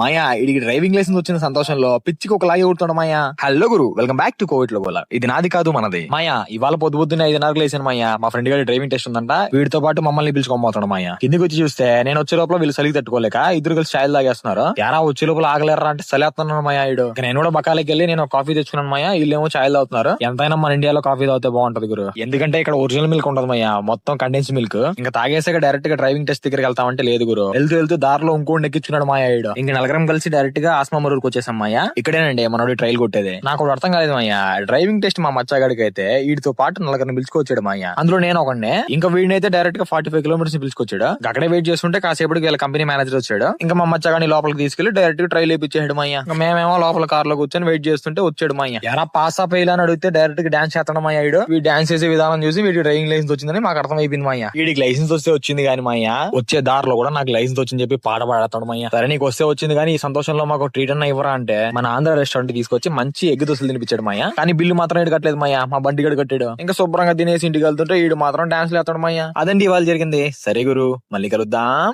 మాయా ఇది driving licence వచ్చిన సంతోషంలో పిచ్చికి ఒక లాగే కొడుతున్నాడు మాయా. హలో గురు వెల్కమ్ బ్యాక్ టు కోవిడ్లో గోలా ఇది నాది కాదు మనది. మాయా ఇవాళ పొద్దు పొద్దున్న ఐదున్నరకు లేసాను మాయా. మా ఫ్రెండ్ గారి డ్రైవింగ్ టెస్ట్ ఉందంట. వీడితో పాటు మమ్మల్ని పిలుచుకోబోతున్నాడు మాయా. కిందికి వచ్చి చూస్తే నేను వచ్చే లోపల వీళ్ళు సలిగి తట్టుకోలేక ఇద్దరు కలిసి ఛాయలు తాగేస్తున్నారు. యారా వచ్చే లోపల ఆగలేరా అంటే సలేస్తున్నాను మాయా ఇడు నేను కూడా బకాలకి వెళ్ళి నేను కాఫీ తెచ్చుకున్నాను మాయా. వీళ్ళేమో ఛాయలు తాగుతున్నారు. ఎంతైనా మన ఇండియాలో కాఫీ తాగితే బాగుంటది గురు. ఎందుకంటే ఇక్కడ ఒరిజినల్ మిల్క్ ఉండదు మాయా. మొత్తం కండెన్స్ మిల్క్. ఇంకా తాగేసాక డైరెక్ట్గా డ్రైవింగ్ టెస్ట్ దగ్గరికి వెళ్తామంటే లేదు గురు. వెళ్తూ వెళ్తూ దారిలో ఇంకోటి ఎక్కించున్నాడు మాయా ఈడు. ఇంక నలగరం కలిసి డైరెక్ట్గా ఆస్మా మరూరుకు వచ్చేసాం మాయా ఇక్కడేనండి మనోడి ట్రైల్ కొట్టేది. నాకు అర్థం కాలేదు అయ్యా. డ్రైవింగ్ టెస్ట్ మా మచ్చగాడికి అయితే వీడితో పాటు నలుగురిని పిలుచుకొచ్చాడు మాయా అందులో నేను ఒకనే ఇంకా వీడినైతే డైరెక్ట్గా ఫార్టీ ఫైవ్ కిలోమీటర్స్ పిలుచుకొచ్చాడు. అక్కడే వెయిట్ చేస్తుంటే కాసేపటికి వీళ్ళ కంపెనీ మేనేజర్ వచ్చాడు. ఇంకా మా మచ్చగాని లోపలికి తీసుకెళ్ళి డైరెక్ట్గా ట్రైల్ వేపించాడు మాయా ఇంకా మేమేమో లోపల కార్లో కూర్చొని వెయిట్ చేస్తుంటే వచ్చాడు మాయ ఎలా పాస్ ఆఫ్ అని అడిగితే డైరెక్ట్గా డాన్స్ చేస్తాడు మాయ వీడు. వీడు డాన్స్ చేసే విధానం చూసి వీడి డ్రైవింగ్ లైసెన్స్ వచ్చిందని మాకు అర్థం అయిపోయింది మాయ వీడికి లైసెన్స్ వస్తే వచ్చింది కానీ మాయ వచ్చే దారిలో కూడా నాకు లైసెన్స్ వచ్చింది చెప్పి పాట పాడతాడు మాయ సరే నీకు వస్తే వచ్చింది కానీ ఈ సంతోషంలో మాకు ట్రీట్ అన్న ఇవ్వరా అంటే మన ఆంధ్ర రెస్టారెంట్ తీసుకొచ్చి మంచి ఎగ్ దోశలు తినిపించాడు మాయ కానీ బిల్లు మాత్రం ఇటు కట్టలేదు మాయ మా బండి గడు కట్టాడు. ఇంకా శుభ్రంగా తినేసి ఇంటికి వెళ్తుంటే వీడు మాత్రం డాన్స్ లేస్తాడు మాయ అదండి ఇవాళ జరిగింది. సరే గురు మళ్ళీ కలుద్దాం.